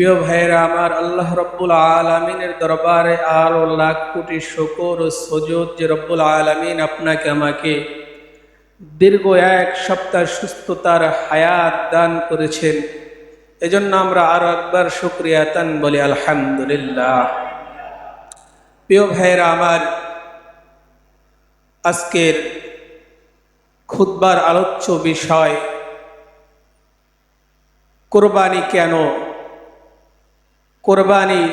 প্রিয় ভাইয়েরা, আমার আল্লাহ রব্বুল আলমিনের দরবারে আরও লাখ কোটি শকর ও সজদ যে রব্বুল আলমিন আপনাকে, আমাকে দীর্ঘ এক সপ্তাহ সুস্থতার হায়াত দান করেছেন। এজন্য আমরা আরও একবার শুক্রিয়া তান বলি, আলহামদুলিল্লাহ। প্রিয় ভাইয়েরা, আমার আজকের খুদ্বার আলোচ্য বিষয়, কোরবানি কেন কোরবানি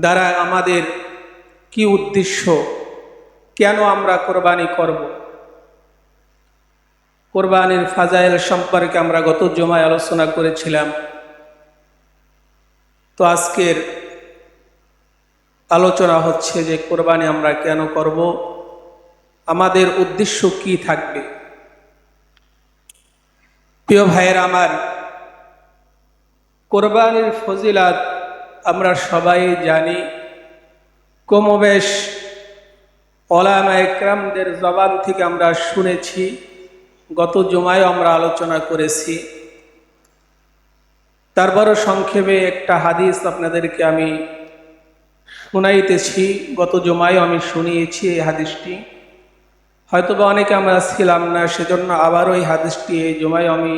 দ্বারা আমাদের কি উদ্দেশ্য? কেন আমরা কোরবানি করব? কোরবানির ফাজাইল সম্পর্কে আমরা গত জমায় আলোচনা করেছিলাম। তো আজকের আলোচনা হচ্ছে যে কোরবানি আমরা কেন করব? আমাদের উদ্দেশ্য কি থাকবে? প্রিয় ভাইয়ের আমার কোরবানির ফজিলাত আমরা সবাই জানি। কমবেশ ওলামা একরামদের জবান থেকে আমরা শুনেছি, গত জমায় আমরা আলোচনা করেছি। তারপরও সংক্ষেপে একটা হাদিস আপনাদেরকে আমি শুনাইতেছি, গত জমায় আমি শুনিয়েছি এই হাদিসটি। হয়তোবা অনেকে আমরা ছিলাম না, সেজন্য আবারও এই হাদিসটি এই জমায় আমি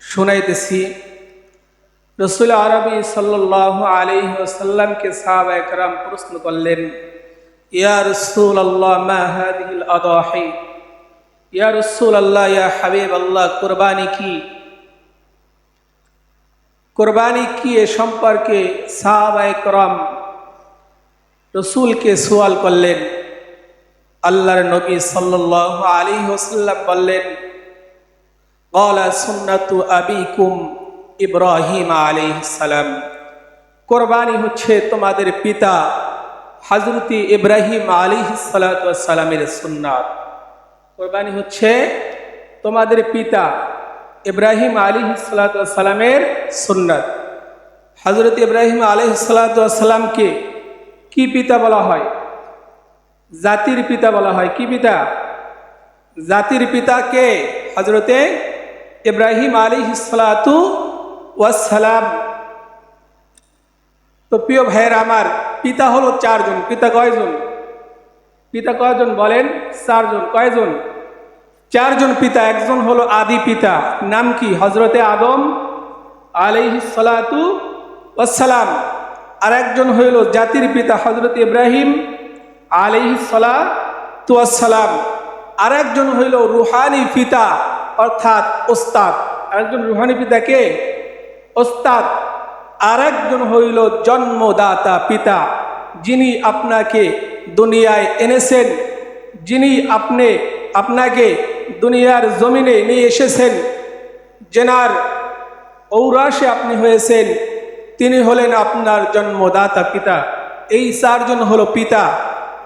শুনাইতেছি। রসুল আরবি সাল্লাহ আলী ওসাল্লামকে সাহাবা একরাম প্রশ্ন করলেন, ইয়া রসুল আল্লাহ মাহাদিল আদাহি? ইয়া রসুল আল্লাহ ইয়া হাবিব আল্লাহ কোরবানি কি? কোরবানি কি এ সম্পর্কে? সাহাবা একরাম রসুলকে সোয়াল করলেন। আল্লাহর নবী সাল্লাহ আলী ওসাল্লাম বললেন কলা সুন্নাতু আবিকুম ইব্রাহিম আলী সালাম। কোরবানি হচ্ছে তোমাদের পিতা হজরতি ইব্রাহিম আলী সালামের সুন্নাত। কোরবানি হচ্ছে তোমাদের পিতা ইব্রাহিম আলী সালামের সুন্নাত। হজরত ইব্রাহিম আলী সালামকে কি পিতা বলা হয়? জাতির পিতা বলা হয়। কি পিতা? জাতির পিতাকে হজরতে ইব্রাহিম আলী সালাতু ওয়াসালাম তো প্রিয় ভাইয়ের আমার, পিতা হলো চারজন, পিতা কয়জন? পিতা কয়জন বলেন? চারজন। কয়জন? চারজন পিতা, একজন হলো আদি পিতা। নাম কি? হজরতে আদম আলিহি সালাতু ওয়াসালাম আর একজন হইল জাতির পিতা হজরত ইব্রাহিম আলিহি সালাতু ওয়াসালাম আর একজন হইল রুহানি পিতা, অর্থাৎ ওস্তাদ। আরেকজন রুহানি পিতা কে? ওস্তাদ আর একজন হইল জন্মদাতা পিতা, যিনি আপনাকে দুনিয়ায় এনেছেন, যিনি আপনি আপনাকে দুনিয়ার জমিনে নিয়ে এসেছেন জেনার ঔরাসে আপনি হয়েছেন, তিনি হলেন আপনার জন্মদাতা পিতা। এই চারজন হলো পিতা।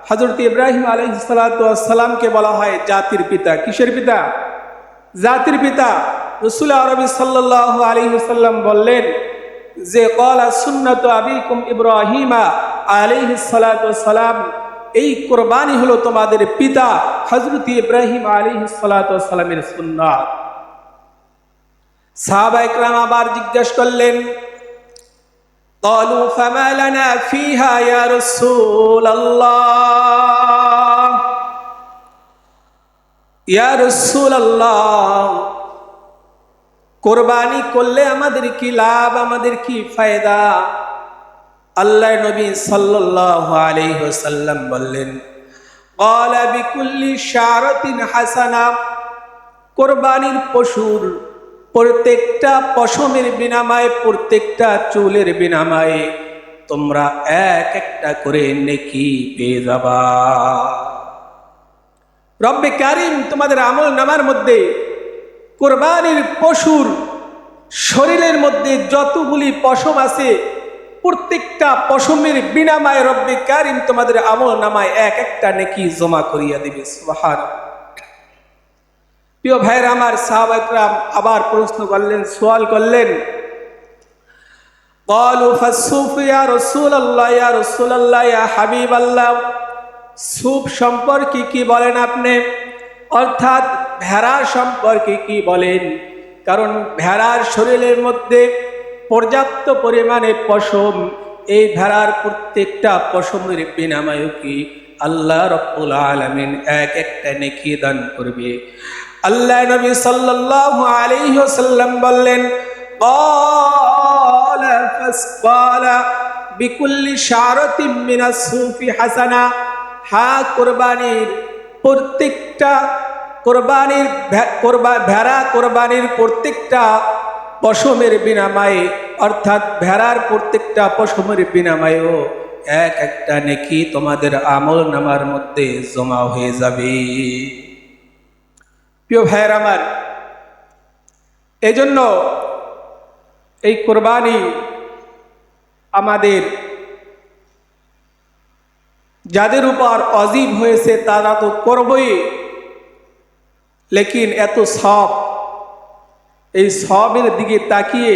হজরত ইব্রাহিম আলহিসাল্লামকে বলা হয় জাতির পিতা। কিসের পিতা? জাতির পিতা। রসুল আরবি সাল্লাহ আলী সাল্লাম বললেন যে কলা সুন্নত আবিকুম ইব্রাহিমা আলিহি সালাম এই কোরবানি হলো তোমাদের পিতা হজরত ইব্রাহিম আলিহি সালামের সুন্নাত সাহাবা ইকরাম আবার জিজ্ঞেস করলেন قالوا فما لنا فيها يا رسول الله يا رسول الله কোরবানি করলে আমাদের কি লাভ, আমাদের কি ফায়দা? আল্লাহ নবী সাল্লাহ আলহ্লাম বললেন হাসানা। কোরবানির পশুর প্রত্যেকটা পশমের বিনামায়, প্রত্যেকটা চুলের বিনামায় তোমরা এক একটা করে নেকি পেয়ে যাবা। রব্বে কারিম তোমাদের আমল নামার মধ্যে কোরবানির পশুর শরীরের মধ্যে যতগুলি পশম আছে প্রত্যেকটা পশমের বিনামায় রব্বে কারিম তোমাদের আমল নামায় এক একটা নেকি জমা করিয়া দিবে সুবাহান প্রিয় ভাইয়ের আমার সাহাবাকরাম আবার প্রশ্ন করলেন সোয়াল করলেন قالوا فالسوف يا رسول الله يا رسول الله يا حبيب الله সুপ সম্পর্কে কি বলেন আপনি অর্থাৎ ভেড়া সম্পর্কে কি বলেন? কারণ ভেড়ার শরীরের মধ্যে পর্যাপ্ত পরিমাণে পশম, এই ভেড়ার প্রত্যেকটা পশমের বিনাময় কি আল্লাহ রব্বুল আলমিন এক একটা নেকি দান করবে। আল্লাহ নবী সাল্লাহ আলিহাল্লাম বললেন বিকুল্লি সারতি মিনা সুফি হাসানা। হ্যাঁ, হা কোরবানির প্রত্যেকটা কোরবানির কোরবা- ভেড়া কোরবানির প্রত্যেকটা পশমের বিনাময়ে, অর্থাৎ ভেড়ার প্রত্যেকটা পশমের বিনাময়েও এক একটা নেকি তোমাদের আমল নামার মধ্যে জমা হয়ে যাবে। প্রিয় ভাইয়ের আমার, এজন্য এই কোরবানি আমাদের যাদের উপর অজীব হয়েছে তারা তো করবই। লেকিন এত সব, এই সবের দিকে তাকিয়ে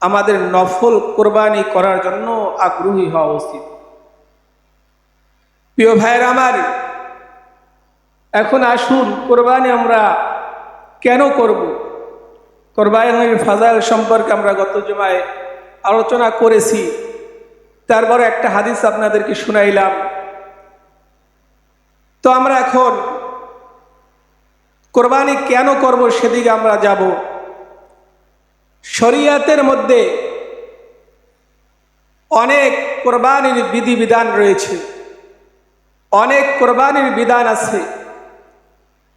আমাদের নফল কোরবানি করার জন্য আগ্রহী হওয়া উচিত। প্রিয় ভাইয়ের আমার, এখন আসুন কোরবানি আমরা কেন করব? কোরবানির ফাজাইল সম্পর্কে আমরা গত জমায় আলোচনা করেছি। তারপরে একটা হাদিস আপনাদেরকে শুনাইলাম। তো আমরা এখন কোরবানি কেন করব সেদিকে আমরা যাব। শরিয়াতের মধ্যে অনেক কোরবানির বিধিবিধান রয়েছে। অনেক কোরবানির বিধান আছে।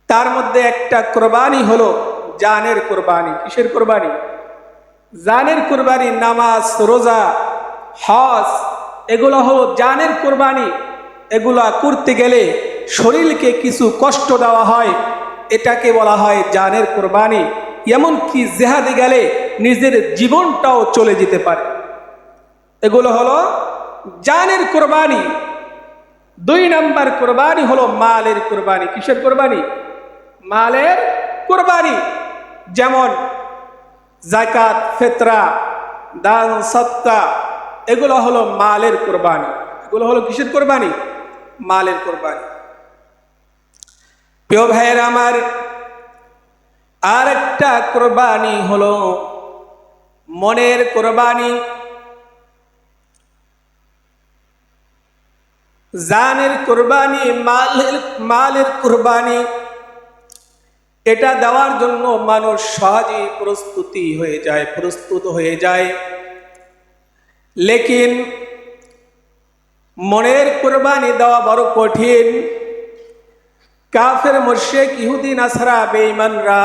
তার মধ্যে একটা কোরবানি হলো জানের কোরবানি। কিসের কোরবানি? জানের কোরবানি, নামাজ, রোজা, হজ, এগুলো হলো জানের কোরবানি। এগুলা করতে গেলে শরীরকে কিছু কষ্ট দেওয়া হয়। এটাকে বলা হয় জানের কোরবানি। এমনকি জেহাদে গেলে নিজের জীবনটাও চলে যেতে পারে। এগুলো হলো জানের কোরবানি। দুই নাম্বার কোরবানি হলো মালের কোরবানি। কিসের কোরবানি? মালের কোরবানি। যেমন জাকাত ফেতরা, দান সত্তা এগুলো হলো মালের কোরবানি। এগুলো হলো কিসের কোরবানি? মালের কোরবানি। প্রিয় ভাইয়ের আমার আর একটা কোরবানি হলো মনের কোরবানি। জানের কোরবানি, মালের মালের কোরবানি, এটা দেওয়ার জন্য মানুষ সহজেই প্রস্তুতি হয়ে যায়, প্রস্তুত হয়ে যায়। লেকিন মনের কোরবানি দেওয়া বড় কঠিন। কাফের মোর্শেক ইহুদি নাসারা বেঈমানরা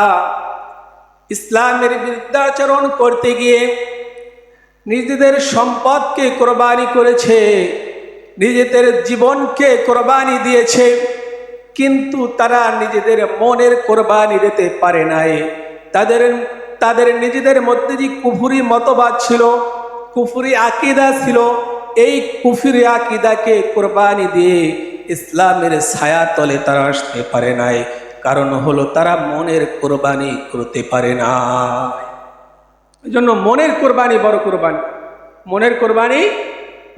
ইসলামের বিরুদ্ধাচরণ করতে গিয়ে নিজেদের সম্পদকে কোরবানি করেছে, নিজেদের জীবনকে কোরবানি দিয়েছে, কিন্তু তারা নিজেদের মনের কোরবানি দিতে পারে নাই। তাদের তাদের নিজেদের মধ্যে যে কুফুরি মতবাদ ছিল, কুফুরি আকিদা ছিল, এই কুফুরি আকিদাকে কোরবানি দিয়ে ইসলামের ছায়া তলে তারা আসতে পারে নাই। কারণ হলো তারা মনের কোরবানি করতে পারে না এই জন্য মনের কোরবানি বড় কোরবানি। মনের কোরবানি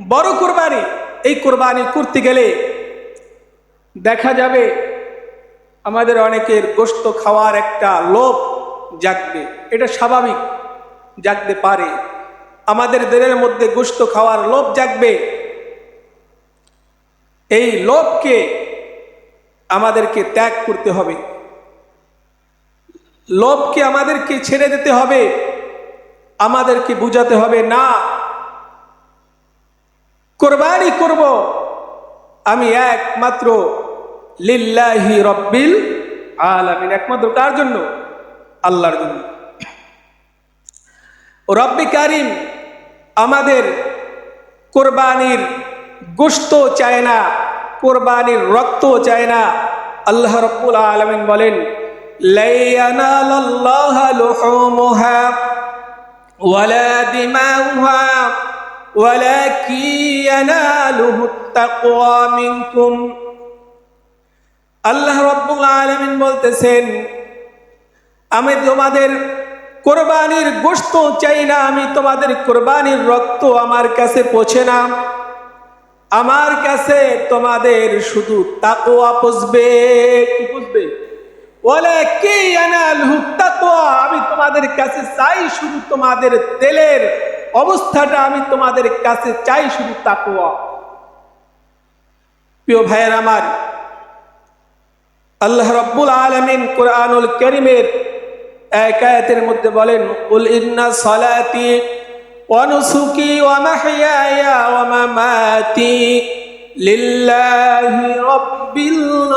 বড় কোরবানি। এই কোরবানি করতে গেলে দেখা যাবে আমাদের অনেকের গোস্ত খাওয়ার একটা লোভ জাগবে। এটা স্বাভাবিক, জাগতে পারে। আমাদের দেহের মধ্যে গোস্ত খাওয়ার লোভ জাগবে। এই লোভকে আমাদেরকে ত্যাগ করতে হবে। লোভকে আমাদেরকে ছেড়ে দিতে হবে। আমাদেরকে বুঝাতে হবে, না, কোরবানি করব। আমি একমাত্র লিল্লাহি রব্বিল আলামিন। একমাত্র কার জন্য? আল্লাহর জন্য। রব্বি কারিম, আমাদের কোরবানির গোস্ত চায় না, কোরবানির রক্ত চায় না। আল্লাহ রব্বুল আলমিন বলেন আল্লাহ রব্বুল আলমিন বলতেছেন, আমি তোমাদের কোরবানির গোস্ত চাই না, আমি তোমাদের কোরবানির রক্ত আমার কাছে পৌঁছে না। আমার কাছে তোমাদের শুধু তাকোয়া পুষবে। কি পুষবে? ওয়ালাকি ইয়ানালহু তাকওয়া? আমি তোমাদের কাছে চাই শুধু তোমাদের তেলের অবস্থাটা, আমি তোমাদের কাছে চাই শুধু তাকওয়া। প্রিয় ভাইয়ের আমার, আল্লাহ রব্বুল আলমিন কোরআনুল করিমের এক আয়াতের মধ্যে বলেন, কুল ইন্না সালাতি মাহইয়ায়া ওয়া মামাতি লিল্লাহি রাব্বিল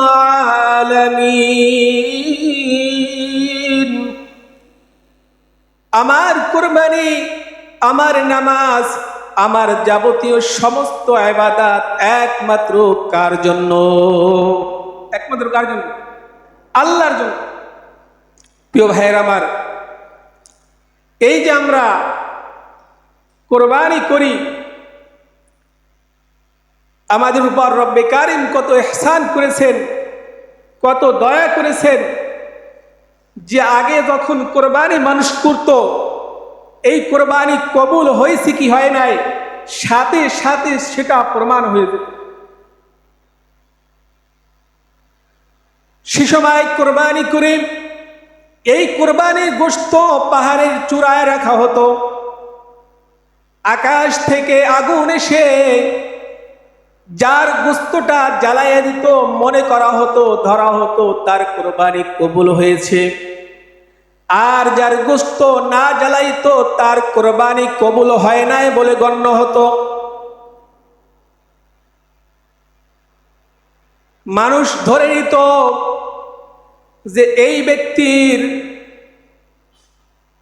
আলামিন আমার কুরবানি, আমার নামাজ, আমার যাবতীয় সমস্ত আবাদাত একমাত্র কার জন্য? একমাত্র কার জন্য? আল্লাহর জন্য। প্রিয় ভাইয়ের আমার, এই যে আমরা কোরবানি করি। আমাদের উপর রব্বে কারিম কত এহসান করেছেন, কত দয়া করেছেন যে আগে যখন কোরবানি মানুষ করত, এই কোরবানি কবুল হয়েছে কি হয় নাই? সাথে সাথে সেটা প্রমাণ হয়ে যেত। সে সময় কোরবানি করে এই কোরবানির গোস্ত পাহাড়ের চূড়ায় রাখা হতো। আকাশ থেকে আগুন এসে যার গোস্তটা জ্বালাইয়া দিত, মনে করা হতো, ধরা হতো, তার কোরবানি কবুল হয়েছে। আর যার গোস্ত না জ্বালাইতো, তার কোরবানি কবুল হয় নাই বলে গণ্য হতো। মানুষ ধরে নিত যে এই ব্যক্তির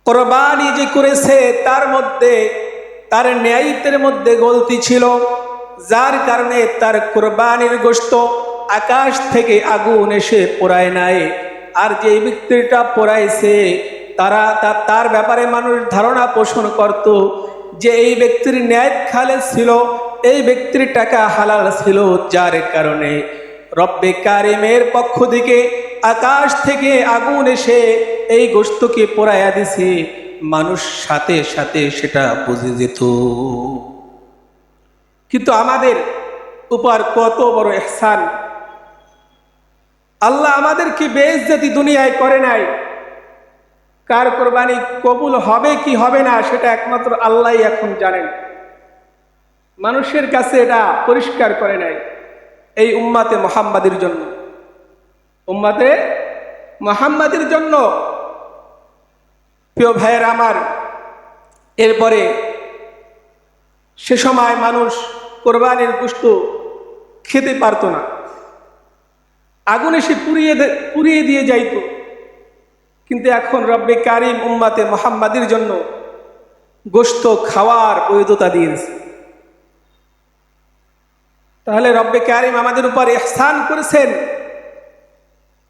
কোরবানি যে করেছে, তার মধ্যে তার ন্যায়িত্বের মধ্যে গলতি ছিল, যার কারণে তার কোরবানির গোস্ত আকাশ থেকে আগুন এসে পোড়ায় নাই। আর যে ব্যক্তিটা পোড়াইছে, তারা তার ব্যাপারে মানুষ ধারণা পোষণ করত যে এই ব্যক্তির ন্যায় খালে ছিল, এই ব্যক্তির টাকা হালাল ছিল যার কারণে। রব্বে কারিমের পক্ষ থেকে আকাশ থেকে আগুন এসে এই গোস্তকে পোড়াইয়া দিছে। মানুষ সাথে সাথে সেটা বুঝে যেত। কিন্তু আমাদের উপর কত বড় এহসান। আল্লাহ আমাদেরকে বেইজ্জতি দুনিয়ায় করে নাই। কার কোরবানি কবুল হবে কি হবে না, সেটা একমাত্র আল্লাহ এখন জানেন। মানুষের কাছে এটা পরিষ্কার করে নাই এই উম্মাতে মোহাম্মাদের জন্য। উম্মাতে মোহাম্মাদের জন্য প্রিয় ভাইয়ের আমার, এরপরে সে সময় মানুষ কোরবানির পুষ্ট খেতে পারত না। আগুনে সে পুড়িয়ে পুড়িয়ে দিয়ে যাইত। কিন্তু এখন রব্বে কারিম উম্মাতে মোহাম্মাদের জন্য গোস্ত খাওয়ার বৈধতা দিয়েছে। তাহলে রব্বে কারিম আমাদের উপর এহসান করেছেন,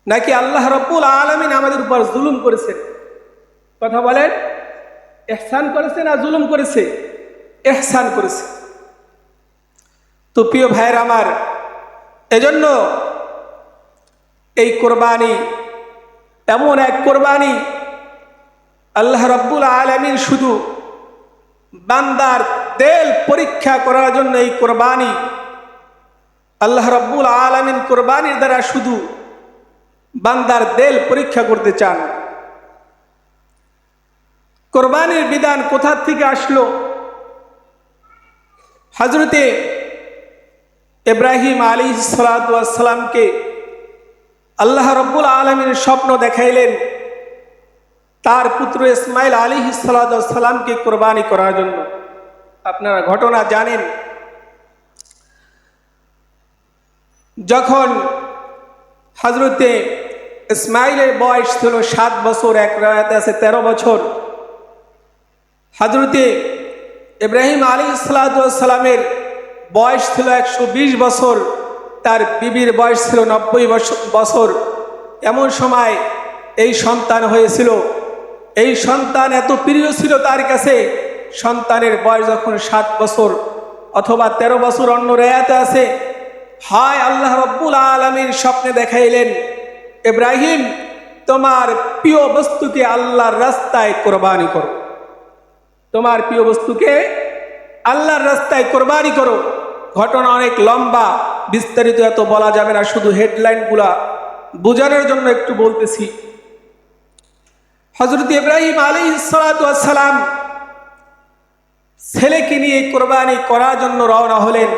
নাকি আল্লাহ রব্বুল আলমিন আমাদের উপর জুলুম করেছেন? কথা বলেন? এহসান করেছে না জুলুম করেছে? এহসান করেছে। তো প্রিয় ভাইয়ের আমার, এজন্য এই কোরবানি, এমন এক কোরবানি আল্লাহ রব্বুল আলমিন শুধু বান্দার তেল পরীক্ষা করার জন্য এই কোরবানি, আল্লাহ রব্বুল আলমিন কোরবানির দ্বারা শুধু বান্দার দেল পরীক্ষা করতে চান। কোরবানির বিধান কোথা থেকে আসলো? হজরতে ইব্রাহিম আলী সালাতামকে আল্লাহ রব্বুল আলমীর স্বপ্ন দেখাইলেন, তার পুত্র ইসমাইল আলী সালাতামকে কোরবানি করার জন্য। আপনারা ঘটনা জানেন। যখন হজরতে ইসমাইলের বয়স ছিল সাত বছর, এক রায়াতে আছে তেরো বছর হজরতে ইব্রাহিম আলী সালামের বয়স ছিল একশো বিশ বছর, তার বিবির বয়স ছিল নব্বই বছর। এমন সময় এই সন্তান হয়েছিল। এই সন্তান এত প্রিয় ছিল তার কাছে, সন্তানের বয়স যখন সাত বছর অথবা ১৩ বছর অন্য রেয়াতে আছে, হায় আল্লাহ রব্বুল আলমীর স্বপ্নে দেখাইলেন, ইব্রাহিম, তোমার প্রিয় বস্তুকে আল্লাহর রাস্তায় কোরবানি করো। তোমার প্রিয় বস্তুকে আল্লাহর রাস্তায় কোরবানি করো। ঘটনা অনেক লম্বা, বিস্তারিত এত বলা যাবে না, শুধু হেডলাইনগুলা বোঝানোর জন্য একটু বলতেছি। হজরত ইব্রাহিম আলী সালাম ছেলেকে নিয়ে কোরবানি করার জন্য রওনা হলেন।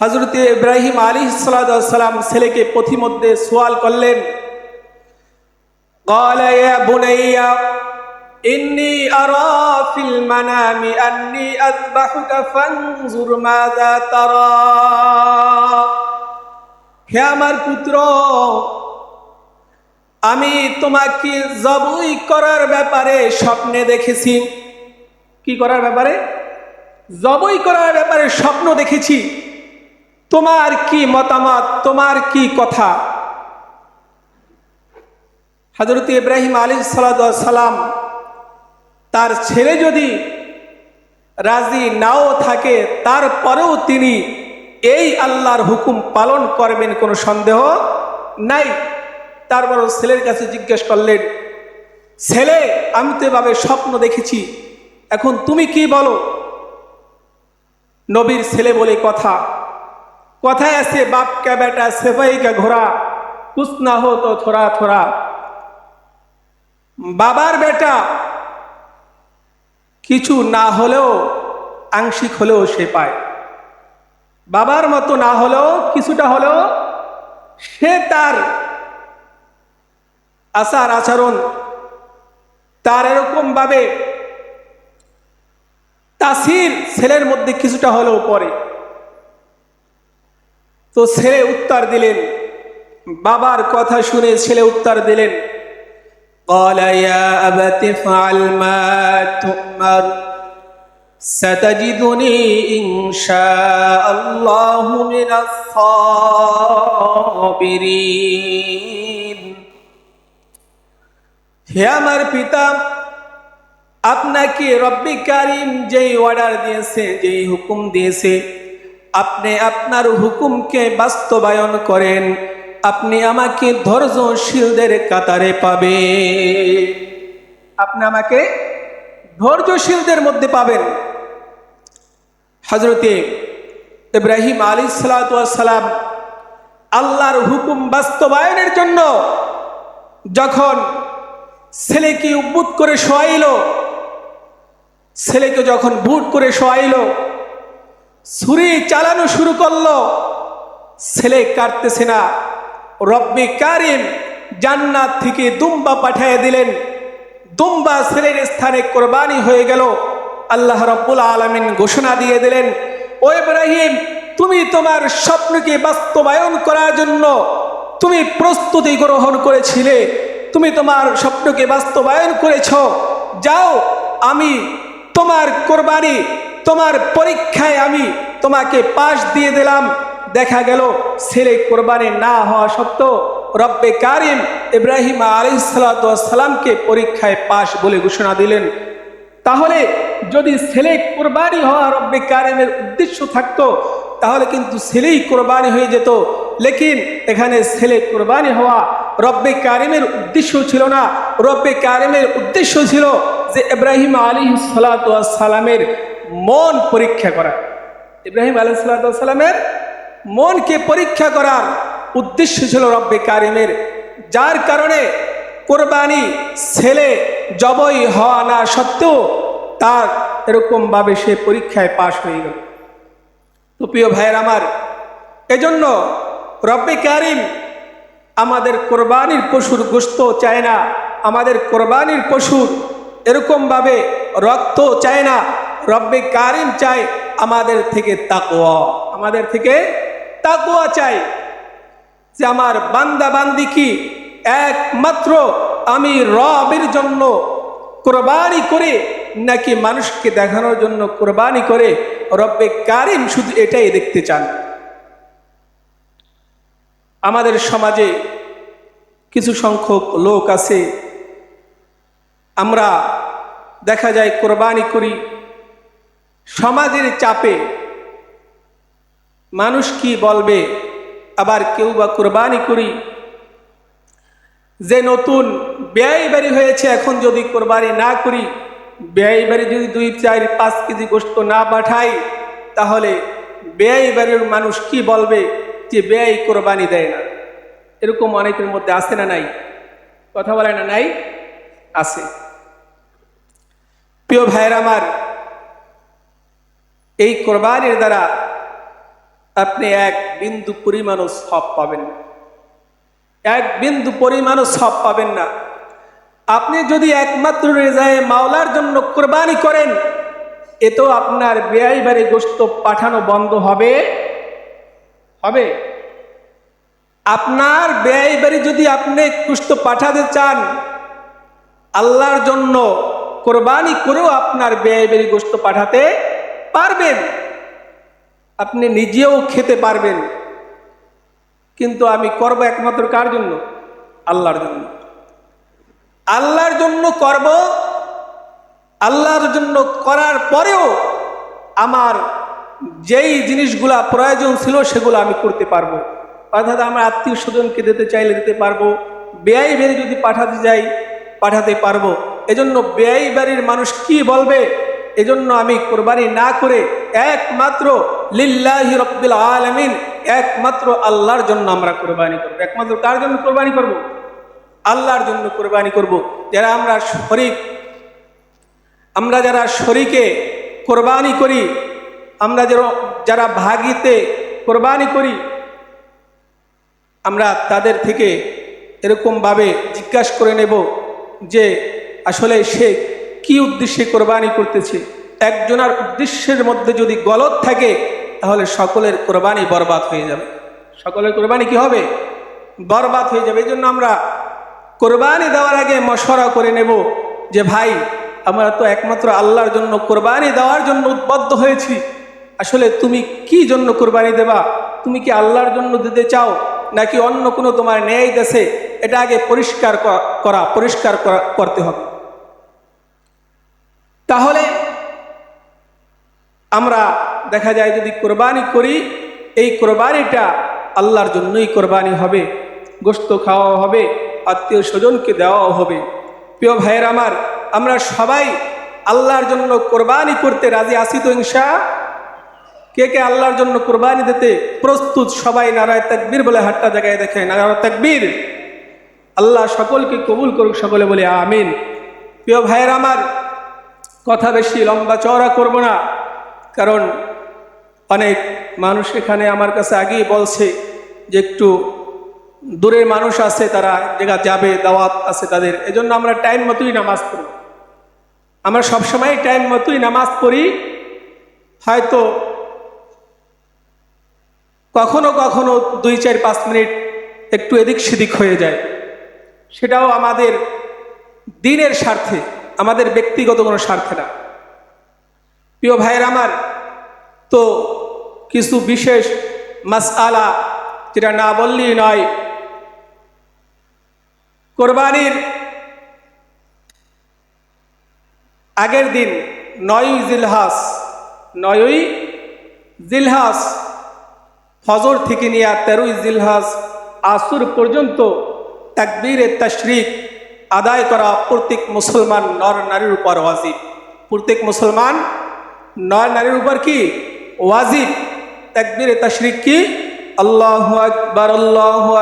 হজরত ইব্রাহিম আলী সালাম ছেলেকে পথিমধ্যে সোয়াল করলেন। ইন্নি আরা ফিল মানামি আন্নি আযবাহুকা ফানজুর মাযা তারা। হে আমার পুত্র, আমি তোমাকে জবই করার ব্যাপারে স্বপ্নে দেখেছি। কি করার ব্যাপারে? জবই করার ব্যাপারে স্বপ্ন দেখেছি। তোমার কি মতামত? তোমার কি কথা? হজরত ইব্রাহিম আলী সালাম তার ছেলে যদি রাজি নাও থাকে, তারপরেও তিনি এই আল্লাহর হুকুম পালন করবেন, কোনো সন্দেহ নাই। তারপর ছেলের কাছে জিজ্ঞেস করলেন, ছেলে, আমি তো এভাবে স্বপ্ন দেখেছি, এখন তুমি কি বলো? নবীর ছেলে বলে কথা, কথায় আছে, বাপ কা বেটা সেফাই কা ঘোড়া তো থোড়া থোড়া। বাবার বেটা কিছু না হলেও আংশিক হলেও সে পায়। বাবার মতো না হলেও, কিছুটা হলেও সে তার আচার আচরণ তার এরকম ভাবে তাসির ছেলের মধ্যে কিছুটা হলেও পড়ে। তো ছেলে উত্তর দিলেন, বাবার কথা শুনে ছেলে উত্তর দিলেন قال يا أبت افعل ما تؤمر ستجدني إن شاء الله من الصابرين হে আমার পিতা আপনাকে রব্বি কারিম যেই অর্ডার দিয়েছে যেই হুকুম দিয়েছে আপনি আপনার হুকুমকে বাস্তবায়ন করেন আপনি আমাকে ধৈর্যশীলদের কাতারে পাবে। আপনি আমাকে ধৈর্যশীলদের মধ্যে পাবেন। হজরতে ইব্রাহিম আলী সালাম আল্লাহর হুকুম বাস্তবায়নের জন্য যখন ছেলেকে উদ্বুত করে শোয়াইল, ছেলেকে যখন বুট করে শোয়াইল, ছুরি চালানো শুরু করল, ছেলে কাটতেছে না। রব্বি কারিম জান্নাত থেকে দুম্বা পাঠিয়ে দিলেন। দুম্বা ছেলের স্থানে কোরবানি হয়ে গেল। আল্লাহ রব্বুল আলমিন ঘোষণা দিয়ে দিলেন, ও ইব্রাহিম, তুমি তোমার স্বপ্নকে বাস্তবায়ন করার জন্য তুমি প্রস্তুতি গ্রহণ করেছিলে। তুমি তোমার স্বপ্নকে বাস্তবায়ন করেছ। যাও, আমি তোমার কোরবানি, তোমার পরীক্ষায় আমি তোমাকে পাশ দিয়ে দিলাম। দেখা গেল, ছেলে কোরবানি না হওয়া সত্ত্বেও রব্বে কারিম ইব্রাহিম আলিসালামকে পরীক্ষায় পাশ বলে ঘোষণা দিলেন। তাহলে যদি ছেলে কোরবানি হওয়া রব্বে কারিমের উদ্দেশ্য থাকতো, তাহলে কিন্তু ছেলেই কোরবানি হয়ে যেত। লেকিন এখানে ছেলে কোরবানি হওয়া রব্বে কারিমের উদ্দেশ্য ছিল না। রব্বে কারিমের উদ্দেশ্য ছিল যে ইব্রাহিম আলী সালামের মন পরীক্ষা করা। ইব্রাহিম আলী সালামের মনকে পরীক্ষা করার উদ্দেশ্য ছিল রব্বে কারিমের, যার কারণে কোরবানি ছেলে জবই হওয়া না সত্ত্বেও তার এরকমভাবে সে পরীক্ষায় পাশ হয়ে গেল। তো প্রিয় ভাইয়ের আমার, এজন্য রব্বে কারিম আমাদের কোরবানির পশুর গোস্ত চায় না, আমাদের কোরবানির পশুর এরকমভাবে রক্ত চায় না, রব্বে কারিম চায় আমাদের থেকে তাকোয়া আমাদের থেকে তাকোয়া চাই যে আমার বান্দা বান্দি কি? একমাত্র আমি রবের জন্য কোরবানি করে, নাকি মানুষকে দেখানোর জন্য কোরবানি করে রব্বে কারিম শুধু এটাই দেখতে চান? আমাদের সমাজে কিছু সংখ্যক লোক আছে, আমরা দেখা যায় কোরবানি করি, সমাজের চাপে মানুষ কি বলবে? আবার কেউ বা কোরবানি করি? যে নতুন ব্যয় বাড়ি হয়েছে, এখন যদি কোরবানি না করি ব্যয় বাড়ি যদি দুই, চার, পাঁচ কেজি গোস্ত না পাঠাই, তাহলে ব্যয় বাড়ির মানুষ কি বলবে যে ব্যয় কোরবানি দেয় না? এরকম অনেকের মধ্যে আছে না নাই? কথা বলে না নাই? আছে। প্রিয় ভাইয়ের আমার, এই কোরবানির দ্বারা আপনি এক বিন্দু পরিমাণও সব পাবেন না। এক বিন্দু পরিমাণও সব পাবেন না। আপনি যদি একমাত্র রেজায় মাওলার জন্য কোরবানি করেন এতেও আপনার বেআই বাড়ি গোস্ত পাঠানো বন্ধ হবে। হবে। আপনার ব্যয় বাড়ি যদি আপনি কুষ্ঠ পাঠাতে চান, আল্লাহর জন্য কোরবানি করেও আপনার ব্যয় বাড়ি গোস্ত পাঠাতে পারবেন। আপনি নিজেও খেতে পারবেন। কিন্তু আমি করব একমাত্র কার জন্য? আল্লাহর জন্য। আল্লাহর জন্য করব, আল্লাহর জন্য করার পরেও আমার যেই জিনিসগুলা প্রয়োজন ছিল সেগুলো আমি করতে পারব। অর্থাৎ আমার আত্মীয় স্বজনকে দিতে চাইলে দিতে পারব, বেআই বেড়ে যদি পাঠাতে যাই, পাঠাতে পারব। এজন্য বেআই বাড়ির মানুষ কি বলবে? এজন্য আমি কোরবানি না করে একমাত্র লিল্লাহি রব্বিল আলামিন, একমাত্র আল্লাহর জন্য আমরা কোরবানি করব। একমাত্র কার জন্য কোরবানি করব? আল্লাহর জন্য কোরবানি করব। যারা আমরা শরিক, আমরা যারা শরিকে কোরবানি করি, আমরা যারা যারা ভাগিতে কোরবানি করি, আমরা তাদের থেকে এরকমভাবে জিজ্ঞাসা করে নেব যে আসলে সে কি উদ্দেশ্যে কোরবানি করতেছে? একজনার উদ্দেশ্যের মধ্যে যদি গলত থাকে, তাহলে সকলের কোরবানি বরবাদ হয়ে যাবে। সকলের কোরবানি কি হবে? বরবাদ হয়ে যাবে। এই জন্য আমরা কোরবানি দেওয়ার আগে মশওয়ারা করে নেব যে, ভাই, আমরা তো একমাত্র আল্লাহর জন্য কোরবানি দেওয়ার জন্য উদ্বদ্ধ হয়েছি। আসলে তুমি কি জন্য কোরবানি দেবা? তুমি কি আল্লাহর জন্য দিতে চাও? নাকি অন্য কোনো তোমার ন্যায় দেশে? এটা আগে পরিষ্কার করা পরিষ্কার করা, করতে হবে। তাহলে আমরা দেখা যায় যদি কোরবানি করি, এই কোরবানিটা আল্লাহর জন্যই কোরবানি হবে গোস্ত খাওয়া হবে, আত্মীয় স্বজনকে দেওয়াও হবে। প্রিয় ভাইয়ের আমার, আমরা সবাই আল্লাহর জন্য কোরবানি করতে রাজি আসি তো ইনশা? কে কে আল্লাহর জন্য কোরবানি দিতে প্রস্তুত? সবাই নারায় তাকবীর বলে হাটটা জায়গায় দেখে নারায় তাকবীর। আল্লাহ সকলকে কবুল করুক, সকলে বলে আমিন। প্রিয় ভাইয়ের আমার কথা বেশি লম্বা চওড়া করব না। কারণ অনেক মানুষ এখানে আমার কাছে আগেই বলছে যে একটু দূরের মানুষ আছে, তারা জায়গা যাবে, দাওয়াত আছে তাদের। এজন্য আমরা টাইম মতোই নামাজ পড়ি। আমরা সবসময় টাইম মতোই নামাজ পড়ি। হয়তো কখনো কখনো দুই, চার, পাঁচ মিনিট একটু এদিক সেদিক হয়ে যায়। সেটাও আমাদের দিনের স্বার্থে। আমাদের ব্যক্তিগত কোনো স্বার্থে না। প্রিয় ভাইয়ের আমার, তো কিছু বিশেষ মাসআলা যেটা না বললেই নয়, কোরবানির আগের দিন নয়ই জিলহাস নয়ই জিলহাস, ফজর থেকে নিয়ে তেরোই জিলহাস, আসুর পর্যন্ত তাকবীরে তশরিক আদায় করা প্রত্যেক মুসলমান নর নারীর উপর ওয়াজিব। প্রত্যেক মুসলমান নর নারীর উপর কি? ওয়াজিব। তাকবীরে তশরিক কি? আল্লাহু আকবার আল্লাহু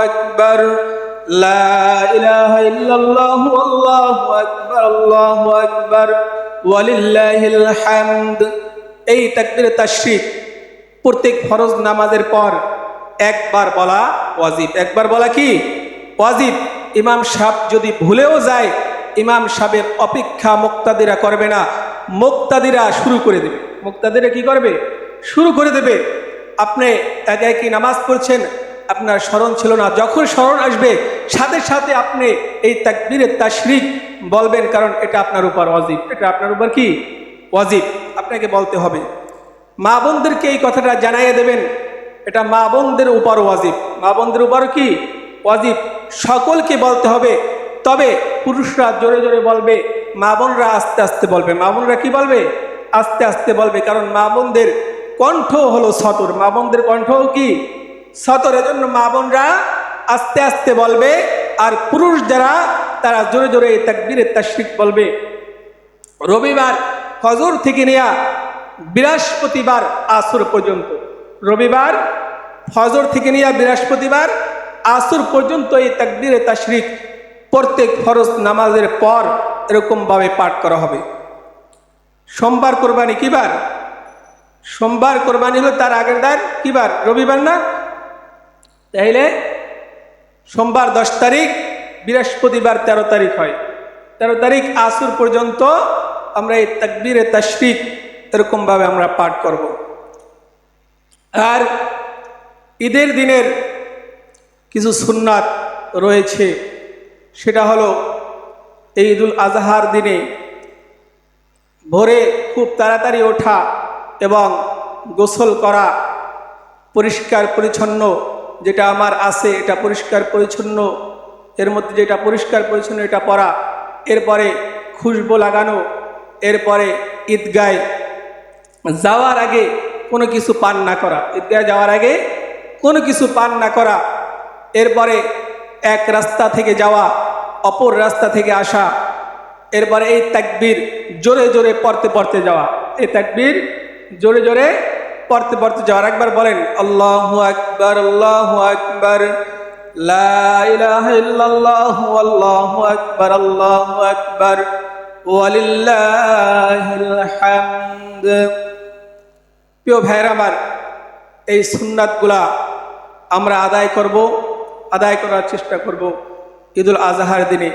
আকবার এই তাকবীরে তশরিক প্রত্যেক ফরজ নামাজের পর একবার বলা ওয়াজিব। একবার বলা কি? ওয়াজিব। ইমাম সাহেব যদি ভুলেও যায়, ইমাম সাহেবের অপেক্ষা মুক্তাদিরা করবে না। মুক্তাদিরা শুরু করে দেবে। মুক্তাদিরা কি করবে? শুরু করে দেবে। আপনি একে একই নামাজ পড়ছেন? আপনার স্মরণ ছিল না। যখন স্মরণ আসবে, সাথে সাথে আপনি এই তাকবীরের তাশরিক বলবেন, কারণ এটা আপনার উপর ওয়াজিব। এটা আপনার উপর কি? ওয়াজিব। আপনাকে বলতে হবে, মা বোনদেরকে এই কথাটা জানাইয়ে দেবেন। এটা মা বোনদের উপর ওয়াজিব। মা বোনদের উপর কি? ওয়াজিব সকলকে বলতে হবে। তবে পুরুষরা জোরে জোরে বলবে, মা বোনরা আস্তে আস্তে বলবে। মা বোনরা কি বলবে? আস্তে আস্তে বলবে, কারণ মা বোনদের কণ্ঠ হলো সতর। মা বোনদের কণ্ঠও কি? সতর, এজন্য মা বোনরা আস্তে আস্তে বলবে, আর পুরুষ যারা, তারা জোরে জোরে তাকবীরের তাশরিক বলবে। রবিবার ফজর থেকে নেয়া বৃহস্পতিবার আসর পর্যন্ত। রবিবার ফজর থেকে নিয়ে বৃহস্পতিবার আসর পর্যন্ত এই তাকবীরে তাশরিক প্রত্যেক ফরজ নামাজের পর এরকমভাবে পাঠ করা হবে। সোমবার কোরবানি কিবার? সোমবার কোরবানি হলো তার আগের দার কিবার? রবিবার না? তাইলে সোমবার দশ তারিখ, বৃহস্পতিবার তেরো তারিখ হয়। তেরো তারিখ আসর পর্যন্ত আমরা এই তাকবীরে তাশরিক এরকমভাবে আমরা পাঠ করব। আর ঈদের দিনের কিছু সুন্নাত রয়েছে। সেটা হলো এই ঈদুল আজহার দিনে ভোরে খুব তাড়াতাড়ি ওঠা এবং গোসল করা পরিষ্কার পরিচ্ছন্ন যেটা আমার আছে, এটা পরিষ্কার পরিচ্ছন্ন, এর মধ্যে যেটা পরিষ্কার পরিচ্ছন্ন এটা পরা, এরপরে খুশবো লাগানো, এরপরে ঈদগায় যাওয়ার আগে কোনো কিছু পান না করা। ঈদগায় যাওয়ার আগে কোনো কিছু পান না করা এরপরে এক রাস্তা থেকে যাওয়া, অপর রাস্তা থেকে আসা, এরপরে এই তাকবীর জোরে জোরে পড়তে পড়তে যাওয়া। এই তাকবীর জোরে জোরে পড়তে পড়তে যাওয়ার। একবার বলেন, আল্লাহু আকবার আল্লাহু আকবার আল্লাহু আকবার, আল্লাহু আমার, এই আমরা আদায় করব। আদায় করার চেষ্টা করব ঈদুল আজহার দিনে।